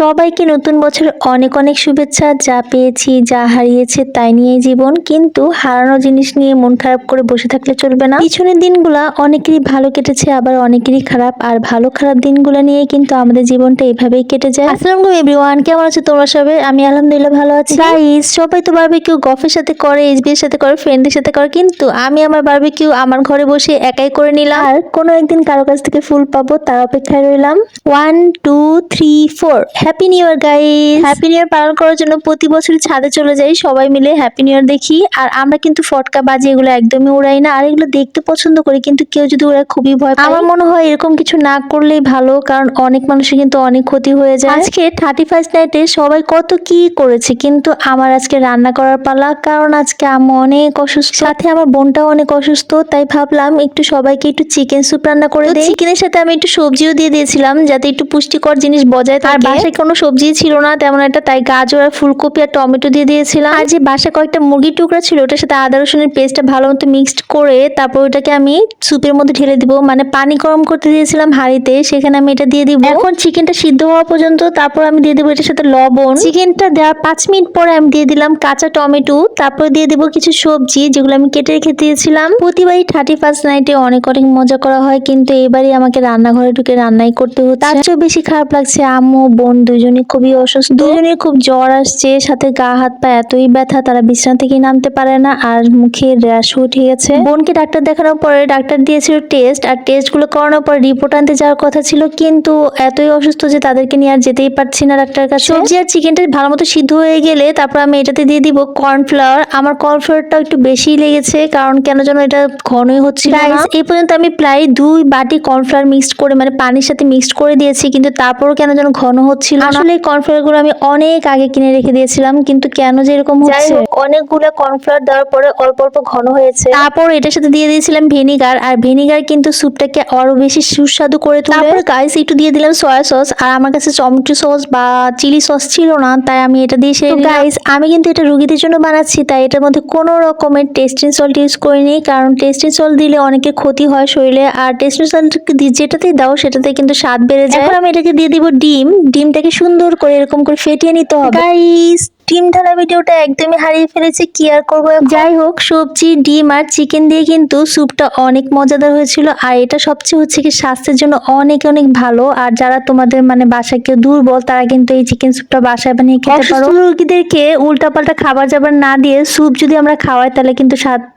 সবাইকে নতুন বছরের অনেক অনেক শুভেচ্ছা, যা পেয়েছি, যা হারিয়েছে তাই নিয়ে জীবন। কিন্তু হারানো জিনিস নিয়ে মন খারাপ করে বসে থাকলে চলবে না। পিছনের দিনগুলা অনেকেরই ভালো কেটেছে, আবার অনেকেরই খারাপ। আর ভালো খারাপ দিনগুলো নিয়ে কিন্তু আমাদের জীবনটা এভাবেই কেটে যায়। আসসালামু এভরিওয়ান, কেমন আছো তোমরা সবাই? আমি আলহামদুলিল্লাহ ভালো আছি। গাইস সবাই তো বারবিকিউ গফের সাথে করে এসবি এর সাথে করে ফ্রেন্ডের সাথে করে, কিন্তু আমি আমার বারবিকিউ আমার ঘরে বসে একাই করে নিলাম। আর কোনো একদিন কারও কাছ থেকে ফুল পাবো, তার অপেক্ষায় রইলাম। One two three four happy new year guys happy new year পালন করার জন্য প্রতি বছর ছাদে চলে যাই। সবাই মিলে হ্যাপি নিউ ইয়ার দেখি। আর আমরা কিন্তু ফটকা বাজি এগুলো একদমই উড়াই না। আর এগুলো দেখতে পছন্দ করি কিন্তু কেউ যদি ওরা খুবই ভয় পায় আমার মনে হয় এরকম কিছু না করলেই ভালো কারণ অনেক মানুষের কিন্তু অনেক ক্ষতি হয়ে যায়। আজকে থার্টি ফার্স্ট নাইটে সবাই কত কি করেছে কিন্তু আমার আজকে রান্না করার পালা কারণ আজকে আমি অনেক অসুস্থ। সাথে আমার বোনটাও অনেক অসুস্থ তাই ভাবলাম একটু সবাইকে একটু চিকেন স্যুপ রান্না করে দিই। চিকেনের সাথে আমি একটু সবজিও দিয়ে দিয়েছিলাম যাতে একটু পুষ্টিকর জিনিস বজায় থাকে। আর বাসায় কোনো সবজি ছিল না, তেমন একটা তাই গাজর আর ফুলকপি আর টমেটো দিয়ে দিয়েছিলাম। আর যে বাসা কয়েকটা মুরগির টুকরা ছিল, ওটার সাথে আদা, রসুনের পেস্টটা ভালো মতো মিক্সড করে তারপর ওটাকে আমি স্যুপের মধ্যে ঢেলে দিব। মানে পানি গরম করতে দিয়েছিলাম হাঁড়িতে, সেখানে আমি এটা দিয়ে দিব। এখন চিকেনটা সিদ্ধ হওয়া পর্যন্ত তারপর আমি দিয়ে দেবো এটার সাথে লবণ। চিকেনটা দেওয়ার পাঁচ মিনিট পরে আমি দিয়ে দিলাম কাঁচা টমেটো। তারপর দিয়ে দেবো কিছু সবজি, যেগুলো আমি কেটে রেখে দিয়েছিলাম। প্রতিবারই থার্টি ফার্স্ট নাইটে অনেক অনেক মজা করা হয়, কিন্তু এবারই আমাকে রান্নাঘরে ঢুকে রান্নাই করতে হচ্ছে। তার চেয়েও বেশি খারাপ লাগছে আম্মু, বোন দুজনে খুবই অসুস্থ। দুজনের খুব জ্বর আসছে সাথে গা হাত পা এতই ব্যথা তারা বিছানা থেকে নামতে পারে না আর মুখে র্যাশ উঠে গেছে। বোনকে ডাক্তার দেখানোর পরে ডাক্তার দিয়েছিল টেস্ট আর টেস্টগুলো করানোর পর রিপোর্ট আনতে যাওয়ার কথা ছিল কিন্তু এতই অসুস্থ যে তাদেরকে নিয়ে আর যেতেই পারছি না ডাক্তার কাছে। সবজি আর চিকেনটা ভালো মতো সিদ্ধ হয়ে গেলে তারপর আমি এটাতে দিয়ে দিব কর্নফ্লাওয়ার। আমার কর্নফ্লাওয়ারটা একটু বেশি লেগেছে কারণ কেন যেন এটা ঘনই হচ্ছিল না। এই পর্যন্ত আমি প্রায় দুই বাটি কর্নফ্লাওয়ার মিক্সড করে মানে পানির সাথে মিক্সড করে দিয়েছি কিন্তু তারপরও কেন যেন ঘন হচ্ছিল না। আসলে এই কর্নফ্লাওয়ারগুলো আমি অনেক আগে কিনে রেখে দিয়েছিলাম কিন্তু কেন যে এরকম হচ্ছে? অনেকগুলো কর্নফ্লাওয়ার দেওয়ার পরে অল্প অল্প ঘন হয়েছে। তারপর এটার সাথে দিয়ে দিয়েছিলাম ভিনিগার আর ভিনিগার কিন্তু স্যুপটাকে আরও বেশি সুস্বাদু করে তোলে। তারপর গাইস একটু দিয়ে দিলাম সয়া সস আর আমার কাছে টমেটো সস বা চিলি সস ছিল না তাই আমি এটা দিয়ে সেরে গাইস আমি কিন্তু এটা রুগীদের জন্য বানাচ্ছি তাই এটার মধ্যে কোনো রকমের টেস্টিং সল্ট ইউজ করিনি কারণ টেস্টিং সল্ট দিলে অনেকের ক্ষতি হয় শরীরে আর টেস্টিং সল্ট যেটাতেই দাও সেটাতে কিন্তু স্বাদ বেড়ে যায়। এখন আমি এটাকে দিয়ে দিব ডিম ডিমটাকে সুন্দর করে এরকম করে ফেটিয়ে নিতে হবে। গাইস ডিম ঢালা ভিডিওটা একদমই হারিয়ে ফেলেছি কি আর করব যাই হোক সবজি ডিম আর চিকেন দিয়ে কিন্তু স্যুপটা অনেক মজাদার হয়েছিল। আর এটা সবচেয়ে হচ্ছে কি স্বাস্থ্যের জন্য অনেক অনেক ভালো। আর যারা তোমাদের মানে বাসায় কেউ দুর্বল তারা কিন্তু এই চিকেন স্যুপটা বাসায় বানিয়ে খেতে পারো। রোগীদেরকে উল্টাপাল্টা খাবার যাবার না দিয়ে স্যুপ যদি আমরা খাওয়াই তাহলে কিন্তু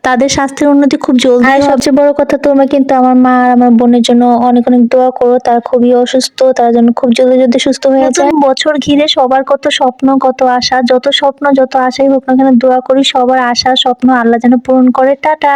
তাদের স্বাস্থ্যের উন্নতি খুব জলদি আর সবচেয়ে বড় কথা তোমরা কিন্তু আমার মা আর আমার বোনের জন্য অনেক অনেক দোয়া করো। তারা খুবই অসুস্থ তারা যেন খুব জলদি জলদি সুস্থ হয়ে যায়। বছর ঘিরে সবার কত স্বপ্ন কত আশা যত স্বপ্ন যত আশাই হোক না কেন দোয়া করি, সবার আশা, স্বপ্ন আল্লাহ যেন পূরণ করে। টাটা!